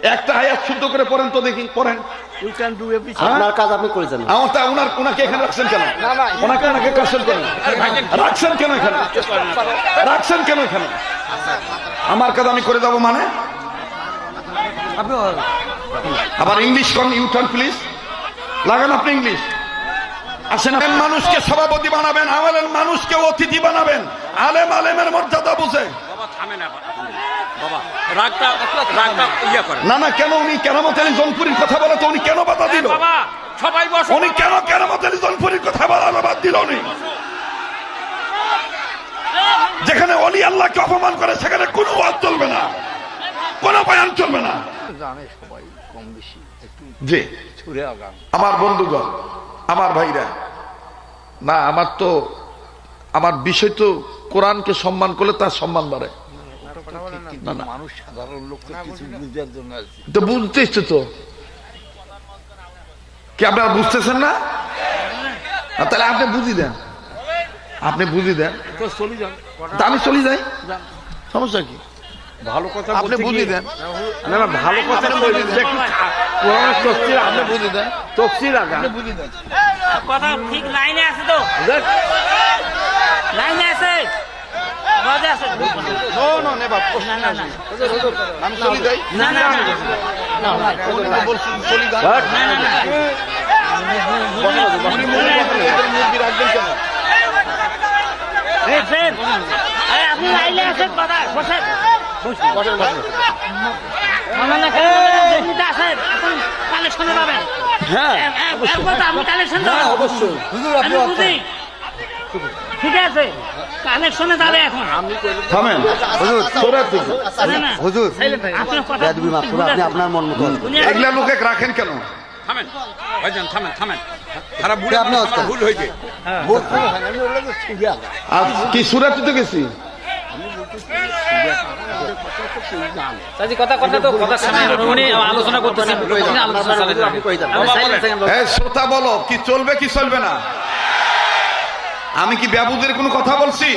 একটা আয়াত শুদ্ধ করে পড়েন তো দেখি পড়েন। We can do everything. আপনার কাজ আপনি করে যান। আমার তা উনার উনাকে এখানে রাখছেন কেন? ওনাকে ওনাকে কাছেন কেন? রাখছেন কেন এখানে? রাখছেন কেন এখানে? আমার কাজ আমি করে দেবো মানে? আবার ইংলিশ কন ইউটার্ন প্লিজ লাগান আপনি ইংলিশ আসেন মানুষকে সভাপতি বানাবেন আলেম মানুষকে অতিথি বানাবেন। আলেম আলেমের মর্যাদা বুঝে। বাবা থামে না বাবা রাগটা রাগটা ইয়ে করে। না না কেন উনি কেরামত আলী জনপুরীর কথা বলে তো? উনি কেন বাধা দিল? বাবা সবাই বসো। উনি কেন কেরামত আলী জনপুরীর কথা বলা বাদ দিল উনি? যেখানে অলি আল্লাহকে অপমান করে সেখানে কোনো ওয়াজ চলবে না। কোনো বয়ান চলবে না। জানে সবাই কম বেশি একটু জি। আমার বন্ধুগণ আমার ভাইরা না আমার তো আমার বিষয় তো কোরআনকে সম্মান করলে তার সম্মান বাড়ে। না, না। মানুষ সাধারণ লোক কিছু বুঝার জন্য তো বুঝতেছ তো। কি আপনারা বুঝতেছেন না? তাহলে আপনি বুঝি দেন। আপনি বুঝি দেন। চলে যান। আমি চলে যাই। সমস্যা কি? ভালো কথা আপনি বলতে বুঝি দেন। না না ভালো কথা আপনি তফসির আপনি বুঝি দেন। তফসির আগান বুঝি দেন। কথা ঠিক লাইনে আছে তো। লাইনে আছে। নো নো না না না আমি চলে যাই না না না বলছি চলে যান না না না মুরগি রাখবেন কেন আপনি আছেন বসেন না কালেকশনে পাবেন হ্যাঁ কালেকশন হ্যাঁ, অবশ্যই বুঝি ঠিক আছে কালেকশনে যাবে এখন থামেন হুজুর তোরা তো না না হুজুর আপনার কথা বেদবি মাফ করে আপনি আপনার মন মতো এগুলা লোকে রাখেন কেন থামেন ভাইজান থামেন থামেন খারাপ ভুল আপনি ভুল হয়েছে আমি ওগুলো তো ছুড়ে আগান আর কি সুরাতে তো গেছি চাচি কথা কথা তো কথা সামনে উনি আলোচনা করতেছেন উনি আলোচনা চালাতে আপনি করে যান আমি silent থাকেন বাবা। এই শ্রোতা বলো কি চলবে কি চলবে না আমি কি ব্যাবুদের কোনো কথা বলছি?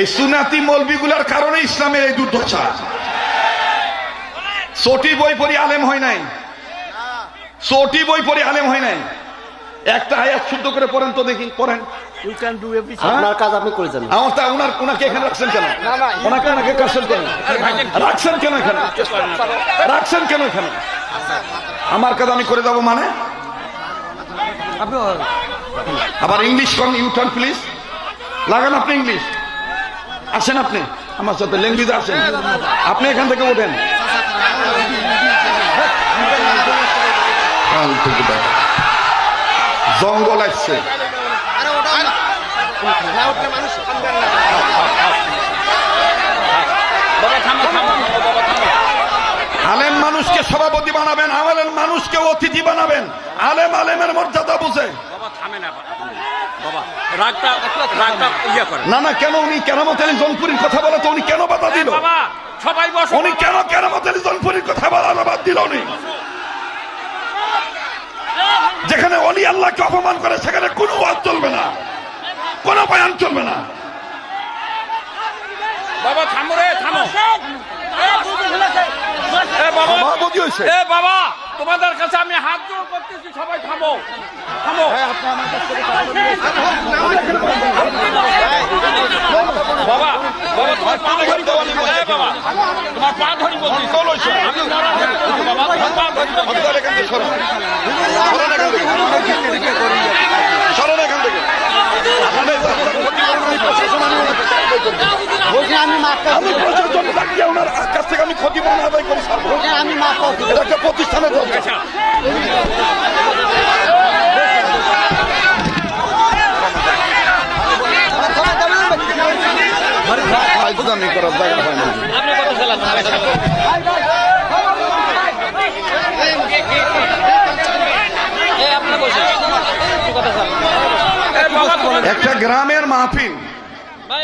এই সুনাতি মলবিগুলার কারণে ইসলামের এই দুর্দশা। সোটি বই পড়ি আলেম হয় নাই। সোটি বই পড়ি আলেম হয় নাই। একটা আয়াত শুদ্ধ করে পড়েন তো দেখি পড়েন। Everything. আপনার কাজ আপনি করে যান আমার তা উনার উনাকে এখানে রাখছেন কেন? ওনাকে ওনাকে কাছেন কেন রাখছেন কেন এখানে? রাখছেন কেন এখানে? আমার কাজ আমি করে দেবো মানে? আবার ইংলিশ কন ইউটার্ন প্লিজ লাগান আপনি ইংলিশ আসেন আপনি। আমার সাথে ল্যাঙ্গুয়েজ আসেন। আপনি এখান থেকে ওঠেন। জঙ্গল আসছে। আলেম মানুষকে সভাপতি বানাবেন আলেম মানুষকে অতিথি বানাবেন। আলেম আলেমের মর্যাদা বুঝে। না বাবা রাগটা রাগটা ইয়ে করে না না কেন উনি কেরামত আলী জনপুরীর কথা বলে তো উনি কেন বাধা দিল? সবাই উনি কেন কেরামত আলী জনপুরীর কথা বলা বাদ দিল উনি? যেখানে অলি আল্লাহকে অপমান করে সেখানে কোনো ওয়াজ চলবে না। কোনো বয়ান চলবে না। বাবা থামো রে থামো। বাবা হয়েছে বাবা। তোমাদের কাছে আমি হাত জোর করতেছি সবাই থামো থামো বাবা বাবা তোমার পা ধরি বাবা তোমার পা ধরি বলছি আমি হয়ে বাবা তোমার পা ধরি বলছি। আপনার এখান থেকে সরেন। সরেন এখান থেকে। সরেন এখান থেকে। আপনাদের ক্ষতি করবেন, এই প্রশাসন আমি ওনাকে সাহায্য করব। আমি প্রশাসন ডাকিয়ে ওনার কাছ থেকে আমি ক্ষতিপূরণ আদায় করে ছাড়বো। একটা প্রতিষ্ঠানের একটা গ্রামের মাহফিল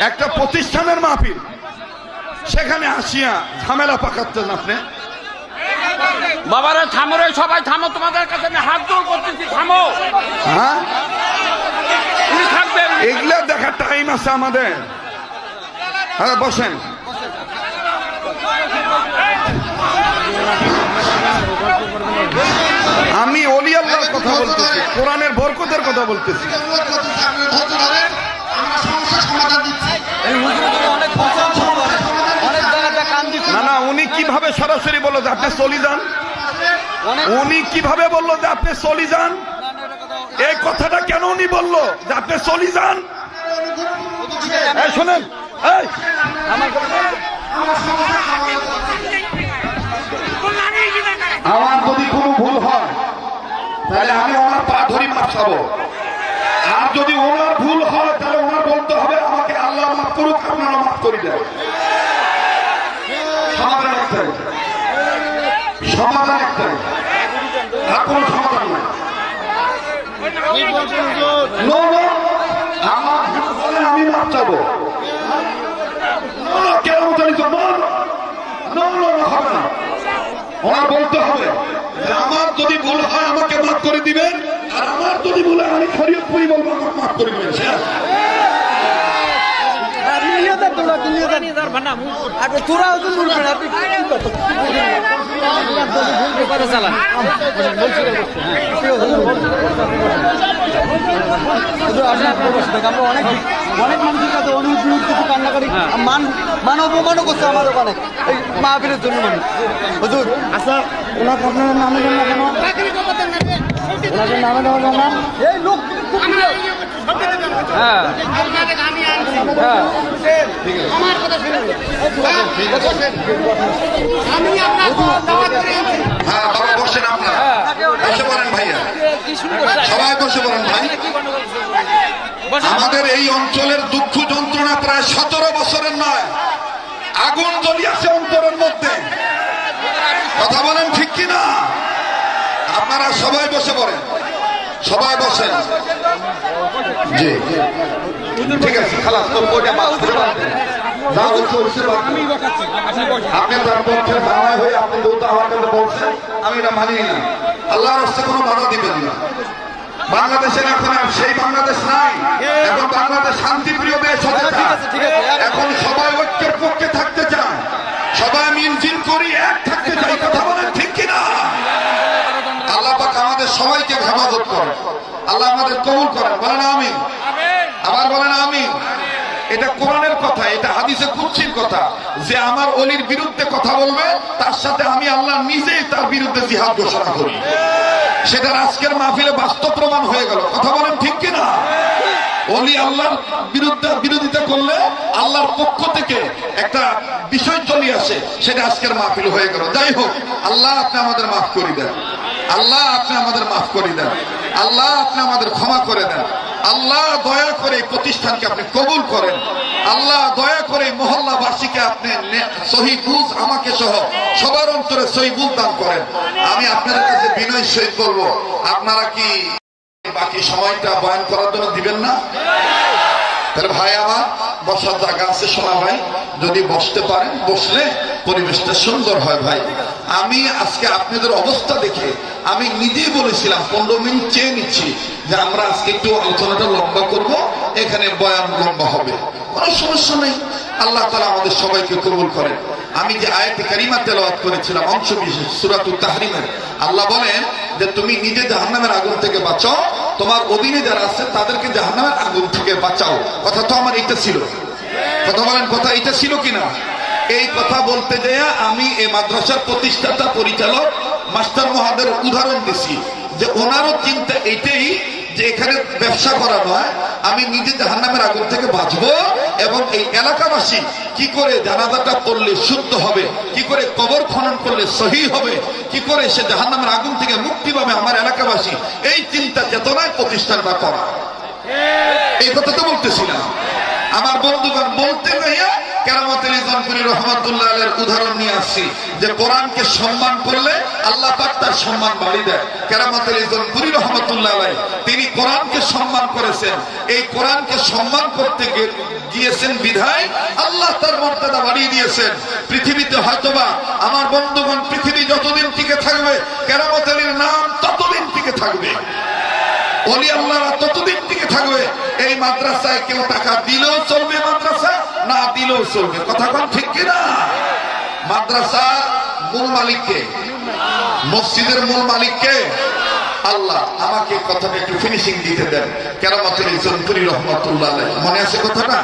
একটা প্রতিষ্ঠানের মাহফিল। সেখানে আসিয়া ঝামেলা পাকাচ্ছেন আপনি। বাবারা থামো রে সবাই থামো তোমাদের কাছে আমি হাত জোর করতেছি থামো। হ্যাঁ? এগুলো দেখার টাইম আছে আমাদের। হ্যাঁ বসেন। আমি অলি আল্লাহর কথা বলতেছি কোরআনের বরকতের কথা বলতেছি। কীভাবে সরাসরি বলল যে আপনি চলি যান? উনি কীভাবে বলল যে আপনি চলি যান? এই কথাটা কেন উনি বলল যে আপনি চলি যান? শোনেন। আমার যদি কোনো ভুল হয়, তাহলে আমি ওনার পা ধরি মাপ চাবো। আর যদি ওনার ভুল হয়, তাহলে ওনার বলতে হবে আমাকে আল্লাহ মাফ করুক আপনারা মাফ করে সমাধান একটাই সমাধান একটাই আর কোনো সমাধান নাই আমার হলে আমি মাপ চাবো। কেন no, no, হবে না। ওনার বলতে হবে আমার যদি ভুল হয় আমাকে মাফ করে দিবেন আর আমার যদি ভুল হয় আমি শরীয়তপুরি বলব মাফ করে দিবেন। শেষ। কথা চালান আমরা অনেক অনেক মানুষের কাছে অনুরোধ কিছু কান্না করি মান মান অপমানও করছে আমাদের অনেক এই মাহফিলের জন্য মানুষ হুজুর আচ্ছা ওনার আপনার নামে। জান কেন ওনাদের নামে দেওয়া যাবে না। এই লোক হ্যাঁ বসে ভাইয়া সবাই বসে আমাদের এই অঞ্চলের দুঃখ যন্ত্রণা প্রায় সতেরো বছরের নয় আগুন জ্বলিয়াছে অন্তরের মধ্যে কথা বলেন ঠিক কিনা আপনারা সবাই বসে পড়েন। সবাই বসেন। জি। ঠিক আছে খালাস বইটা দে। আপনি তার পক্ষে হয়ে আপনি বলছেন আমি এটা মানি না। কোনো বাধা দিবেন না। বাংলাদেশের এখন আর সেই বাংলাদেশ নাই। এখন বাংলাদেশ শান্তিপ্রিয় দেশ হতে চায়। এখন সবাই ঐক্যের পক্ষে থাকতে চায়। সবাই মিলজিল করি এক থাকতে চাই কথা বলেন ঠিক কিনা? আল্লাহ পাক আমাদের সবাইকে করেন। আল্লাহ আমাদের কবুল করেন। বলেন আমি আবার বলেন আমি এটা কোরআনের কথা এটা হাদিসে কুচ্ছির কথা। যে আমার অলির বিরুদ্ধে কথা বলবে তার সাথে আমি আল্লাহ নিজেই তার বিরুদ্ধে জিহাদ ঘোষণা করি। সেটা আজকের মাহফিলে বাস্তব প্রমাণ হয়ে গেল। কথা বলেন ঠিক কিনা? অলি আল্লাহর বিরুদ্ধে বিরোধিতা করলে আল্লাহর পক্ষ থেকে একটা বিষয় চলে আসে সেটা আজকের মাহফিল হয়ে গেল। যাই হোক আল্লাহ আপনি আমাদের মাফ করি দেন। আল্লাহ আপনি আমাদের মাফ করি দেন। আল্লাহ আপনি আমাদের ক্ষমা করে দেন। আল্লাহ দয়া করে প্রতিষ্ঠানকে আপনি কবুল করেন। আল্লাহ দয়া করে মহল্লাবাসীকে আপনি সহি আমাকে সহ সবার অন্তরে সহি দান করেন। আমি আপনাদের কাছে বিনয় সহিত বলব, আপনারা কি বাকি সময়টা বয়ান করার জন্য দিবেন না? তাহলে ভাই আমার, বসার জায়গা আছে শোনা ভাই। যদি বসতে পারেন, বসলে পরিবেশটা সুন্দর হয় ভাই। আমি আজকে আপনাদের অবস্থা দেখে আমি নিজেই বলেছিলাম, পনেরো মিনিট চেয়ে নিচ্ছি যে আমরা আজকে একটু আলোচনাটা লম্বা করব, এখানে বয়ান লম্বা হবে। কোনো সমস্যা নেই। আল্লাহ তালা আমাদের সবাইকে কবুল করেন। আমি যে আয়াতে কারিমা তেলাওয়াত করেছিলাম অংশ বিশেষ সুরাতুল তাহরিমের, আল্লাহ বলেন যে তুমি নিজে জাহান্নামের আগুন থেকে বাঁচাও, তোমার অধীনে যারা আছে তাদেরকে জাহান্নামের আগুন থেকে বাঁচাও। কথা তো আমার এটা ছিল। কথা বলেন, কথা এটা ছিল কিনা? এই কথা বলতে যেয়ে আমি এই মাদ্রাসার প্রতিষ্ঠাতা পরিচালক মাস্টার মহাদের উদাহরণ দিছি যে ওনারও চিন্তা এটাই যে এখানে ব্যবসা করা নয়, আমি নিজে জাহান্নামের আগুন থেকে বাঁচবো এবং এই এলাকাবাসী কি করে জানাজাটা পড়লে শুদ্ধ হবে, কি করে কবর খনন করলে সহি হবে, কি করে সে জাহান্নামের আগুন থেকে মুক্তি পাবে আমার এলাকাবাসী, এই চিন্তা চেতনায় প্রতিষ্ঠানটা করা এই কথা তো বলতেছিলাম আমার বন্ধুগণ, বলতে গিয়ে কেরামতের রহমতুল্লাহ উদাহরণ নিয়ে আসছি যে কোরআনকে সম্মান করলে আল্লাহ পাক তার সম্মান বাড়ি দেয়। কেরামতের রহমতুল্লাহ আলাই। তিনি কোরআনকে সম্মান করেছেন। এই কোরআনকে সম্মান করতে গিয়ে- গিয়েছেন বিধায় আল্লাহ তার মর্যাদা বাড়িয়ে দিয়েছেন। পৃথিবীতে হয়তোবা আমার বন্ধুগণ পৃথিবী যতদিন টিকে থাকবে কেরামত আলীর নাম ততদিন টিকে থাকবে। অলি আল্লাহরা ততদিন থেকে থাকবে। এই মাদ্রাসায় কেউ টাকা দিলেও চলবে মাদ্রাসা, না দিলেও চলবে। কথা কন ঠিক কিনা? মাদ্রাসা মূল মালিককে? মসজিদের মূল মালিককে? আল্লাহ, আমাকে কথাটা একটু ফিনিশিং দিতে দেন। কেন মাতুল ইসলামপুরি রহমতুল্লাহ মনে আছে কথাটা?